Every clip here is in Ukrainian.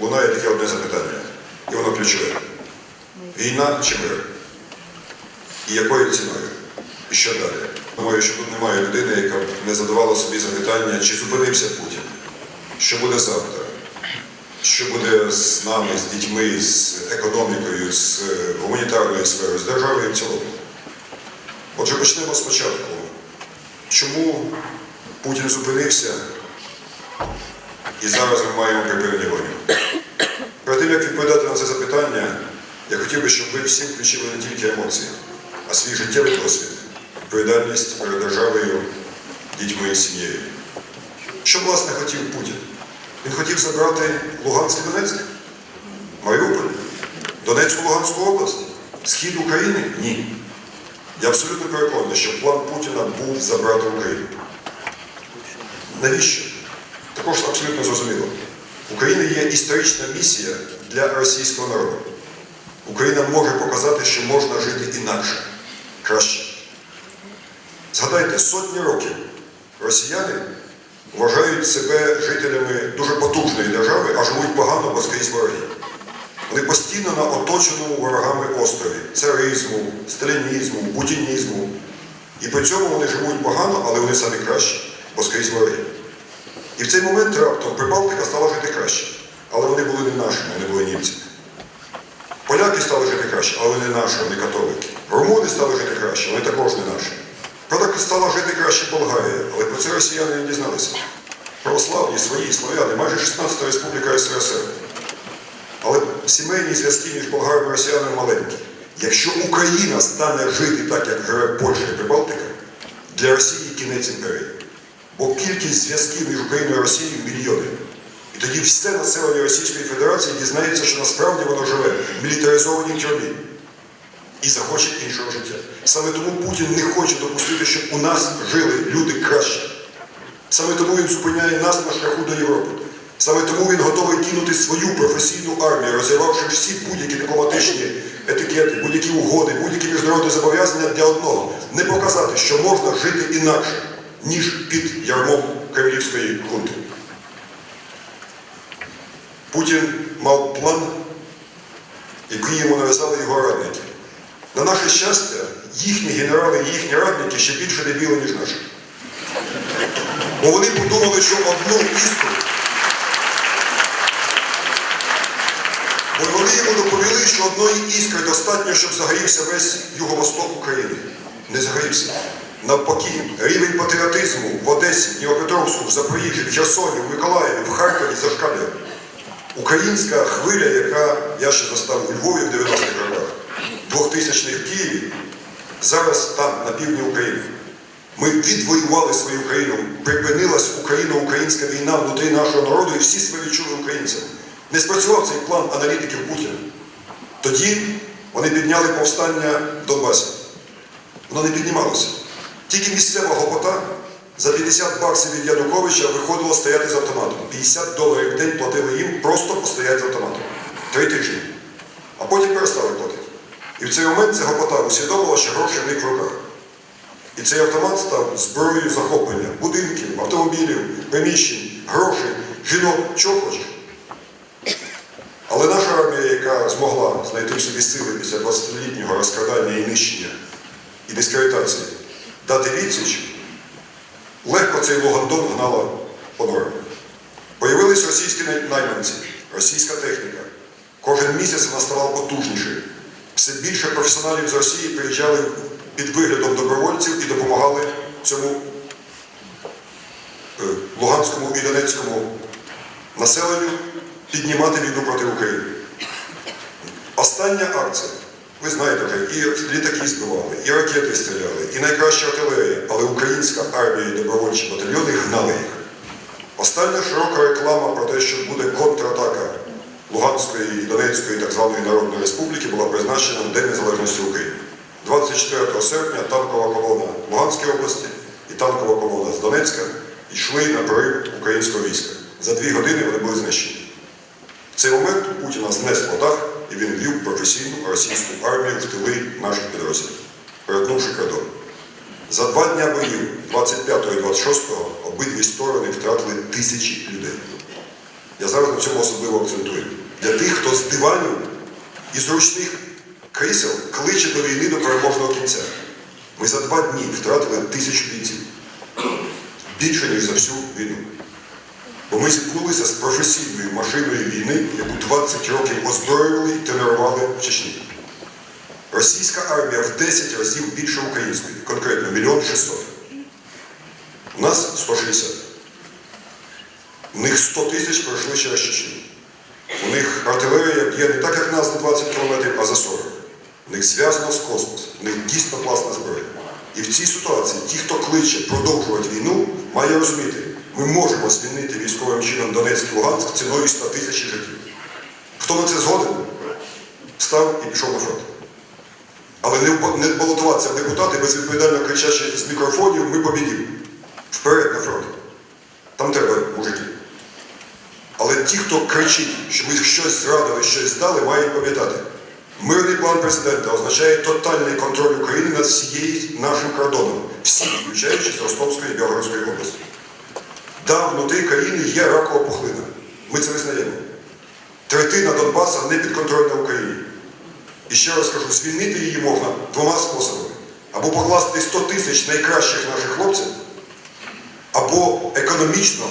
лунає таке одне запитання, і воно ключове. Війна чи мир? І якою ціною? І що далі? Думаю, що тут немає людини, яка б не задавала собі запитання, чи зупинився Путін, що буде завтра, що буде з нами, з дітьми, з економікою, з е, гуманітарною сферою, з державою в цілому. Отже, почнемо спочатку. Чому Путін зупинився і зараз ми маємо припинення вогню? Перед тим, як відповідати на це запитання, я хотів би, щоб ви всі включили не тільки емоції, а свій життєвий досвід, відповідальність перед державою, дітьми і сім'єю. Що, власне, хотів Путін? Він хотів забрати Луганськ і Донецьк, Маріуполь, Донецьку Луганську область, схід України? Ні. Я абсолютно переконаний, що план Путіна був забрати Україну. Навіщо? Також абсолютно зрозуміло. В України є історична місія для російського народу. Україна може показати, що можна жити інакше, краще. Згадайте, сотні років росіяни вважають себе жителями дуже потужної держави, а живуть погано, бо скрізь вороги. Вони постійно на оточеному ворогами острові царизму, сталінізму, путінізму. І при цьому вони живуть погано, але вони самі кращі, бо скрізь вороги. І в цей момент раптом Прибалтика стала жити краще. Але вони були не нашими, вони були німцями. Поляки стали жити краще, але вони наші, вони католики. Румуни стали жити краще, вони також не наші. Правда, стала жити краще Болгарія, але про це росіяни не дізналися. Православні, свої, славяни, майже 16-та республіка СРСР. Але сімейні зв'язки між болгарами і росіянами маленькі. Якщо Україна стане жити так, як живе Польща і Прибалтика, для Росії кінець імперії. Бо кількість зв'язків між Україною і Росією мільйони. І тоді все населення Російської Федерації дізнається, що насправді воно живе в мілітаризованій тюрмі і захоче іншого життя. Саме тому Путін не хоче допустити, щоб у нас жили люди краще. Саме тому він зупиняє нас на шляху до Європи. Саме тому він готовий кинути свою професійну армію, розірвавши всі будь-які дипломатичні етикети, будь-які угоди, будь-які міжнародні зобов'язання для одного не показати, що можна жити інакше, ніж під ярмом кремлівської хунти. Путін мав план, який йому нав'язали його радники. На наше щастя, їхні генерали і їхні радники ще більше дебіли, ніж наші. Бо вони подумали, що одну іскру. Бо вони йому доповіли, що одної іскри достатньо, щоб загорівся весь юго-восток України. Не загорівся. Навпаки, рівень патріотизму в Одесі, Дніпропетровську, в Запоріжжі, в Херсоні, в Миколаєві, в Харкові зашкалює. Українська хвиля, яка я ще застав у Львові в 90-х роках, 2000-х в Києві, зараз там, на півдні України. Ми відвоювали свою країну, припинилась україно-українська війна внутрі нашого народу, і всі себе відчули українцями. Не спрацював цей план аналітиків Путіна. Тоді вони підняли повстання в Донбасі. Воно не піднімалося. Тільки місцева гопота за 50 баксів від Януковича виходило стояти з автоматом. 50 доларів в день платили їм просто постояти з автоматом. Три тижні. А потім перестали платити. І в цей момент ця гопота усвідомила, що гроші в них в руках. І цей автомат став зброєю захоплення будинків, автомобілів, приміщень, грошей, жінок, чого хочеш. Але наша армія, яка змогла знайти собі сили після 20-літнього розкрадання і нищення і дискредитації, дати відсіч, легко цей Лугандон гнала норам. Появились російські найманці, російська техніка. Кожен місяць вона ставала потужнішою. Все більше професіоналів з Росії приїжджали під виглядом добровольців і допомагали цьому е, Луганському і Донецькому населенню піднімати війну проти України. Остання акція. Ви знаєте і літаки збивали, і ракети стріляли, і найкраща артилерія, але українська армія і добровольчі батальйони гнали їх. Остання широка реклама про те, що буде контратака Луганської і Донецької так званої Народної Республіки, була призначена на День Незалежності України. 24 серпня танкова колона Луганської області і танкова колона з Донецька йшли на прорив українського війська. За дві години вони були знищені. В цей момент Путіна знесло дах, і він ввів професійну російську армію в тили наших підрозділів, перетнувши кордон. За два дня боїв, 25 і 26, обидві сторони втратили тисячі людей. Я зараз на цьому особливо акцентую. Для тих, хто з диванів і зручних крісел кличе до війни до переможного кінця. Ми за два дні втратили тисячу бійців. Більше, ніж за всю війну. Бо ми зіткнулися з професійною машиною війни, яку 20 років озброювали і тренували в Чечні. Російська армія в 10 разів більше української, конкретно мільйон 600. У нас 160. У них 100 тисяч пройшли через Чечню. У них артилерія б'є не так, як нас на 20 кілометрів, а за 40. У них зв'язано з космосом. У них дійсно класна зброя. І в цій ситуації ті, хто кличе продовжувати війну, має розуміти, ми можемо звільнити військовим чином Донецьк і Луганськ ціною 100 тисяч життів. Хто на це згоден, став і пішов на фронт. Але не, балотуватися в депутати, безвідповідально кричачи з мікрофонів, ми побідімо. Вперед на фронт. Там треба мужики. Але ті, хто кричить, що ми щось зрадили, щось здали, мають пам'ятати. Мирний план президента означає тотальний контроль України над всією нашим кордоном, всі, включаючи з Ростовської і Білгородської області. Да, внутрі країни є ракова пухлина. Ми це визнаємо. Третина Донбаса не підконтрольна Україні. І ще раз кажу, звільнити її можна двома способами. Або покласти 100 тисяч найкращих наших хлопців, або економічно,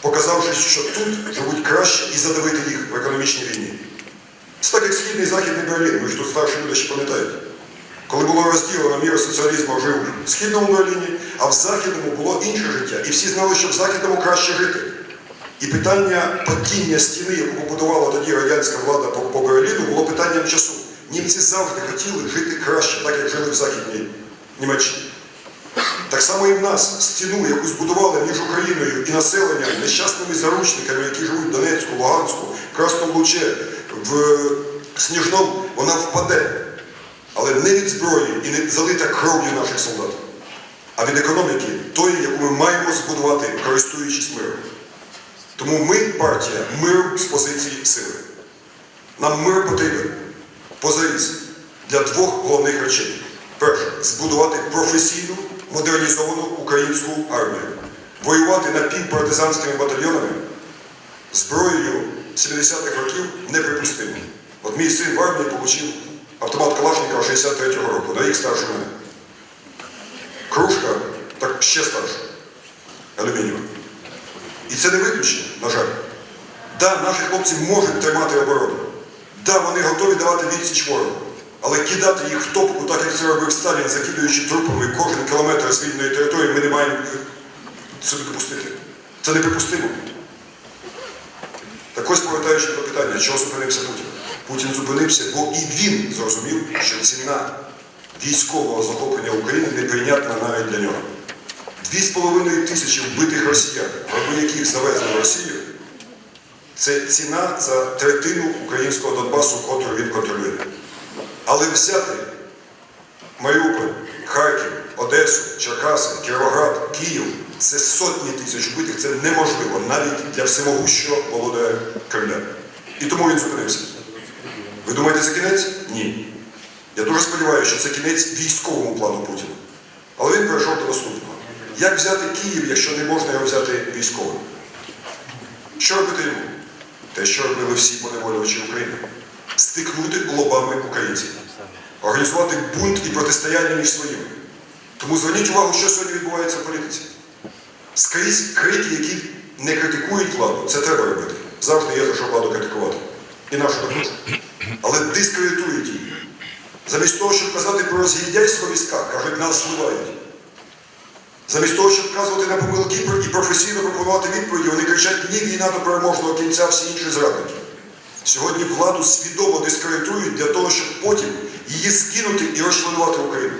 показавши, що тут живуть краще і задавити їх в економічній війні. Це так як Східний і Західний Берлін, ви ж тут старші люди ще пам'ятають. Коли було розділено мір соціалізму жив в Східному Берліні, а в Західному було інше життя. І всі знали, що в Західному краще жити. І питання падіння стіни, яку побудувала тоді радянська влада по, по Берліну, було питанням часу. Німці завжди хотіли жити краще, так як жили в Західній Німеччині. Так само і в нас стіну, яку збудували між Україною і населенням, нещасними заручниками, які живуть в Донецьку, Луганську, Красному Луче, в Сніжному, вона впаде. Але не від зброї і не залита кров'ю наших солдат, а від економіки, тої, яку ми маємо збудувати, користуючись миром. Тому ми партія миру з позиції сили. Нам мир потрібен позаріз для двох головних речей. Перше, збудувати професійну, модернізовану українську армію, воювати напівпартизанськими батальйонами зброєю 70-х років неприпустимо. От мій син в армії отримав автомат Калашникова 63-го року, на рік старше мене. Кружка, так ще старша, алюмінієва. І це не виключення, на жаль. Да, наші хлопці можуть тримати оборону. Да, вони готові давати відсіч ворогу. Але кидати їх в топку, так як це робив Сталін, закидуючи трупами кожен кілометр з вільної території, ми не маємо е, собі допустити. Це неприпустимо. Так ось повертаючи до питання, чого зупинився Путін. Путін зупинився, бо і він зрозумів, що ціна військового захоплення України неприйнятна навіть для нього. Дві з половиною тисячі вбитих росіян, раби яких завезли в Росію, це ціна за третину українського Донбасу, котру він контролює. Але взяти Маріуполь, Харків, Одесу, Черкаси, Кіровоград, Київ це сотні тисяч вбитих, це неможливо навіть для всемогущого володаря Кремля. І тому він зупинився. Ви думаєте, це кінець? Ні. Я дуже сподіваюся, що це кінець військовому плану Путіна. Але він перейшов до наступного. Як взяти Київ, якщо не можна його взяти військовим? Що робити йому? Те, що робили всі поневолювачі України. Стикнути лобами українців. Організувати бунт і протистояння між своїми. Тому зверніть увагу, що сьогодні відбувається в політиці. Скрізь крики, які не критикують владу, це треба робити. Завжди є за що владу критикувати. І нашу також. Але дискредитують її. Замість того, щоб казати про розгідяйство війська, кажуть, нас зливають. Замість того, щоб вказувати на помилки і професійно пропонувати відповіді, вони кричать ні війна до переможного кінця, всі інші зрадники. Сьогодні владу свідомо дискредитують для того, щоб потім її скинути і розчленувати Україну.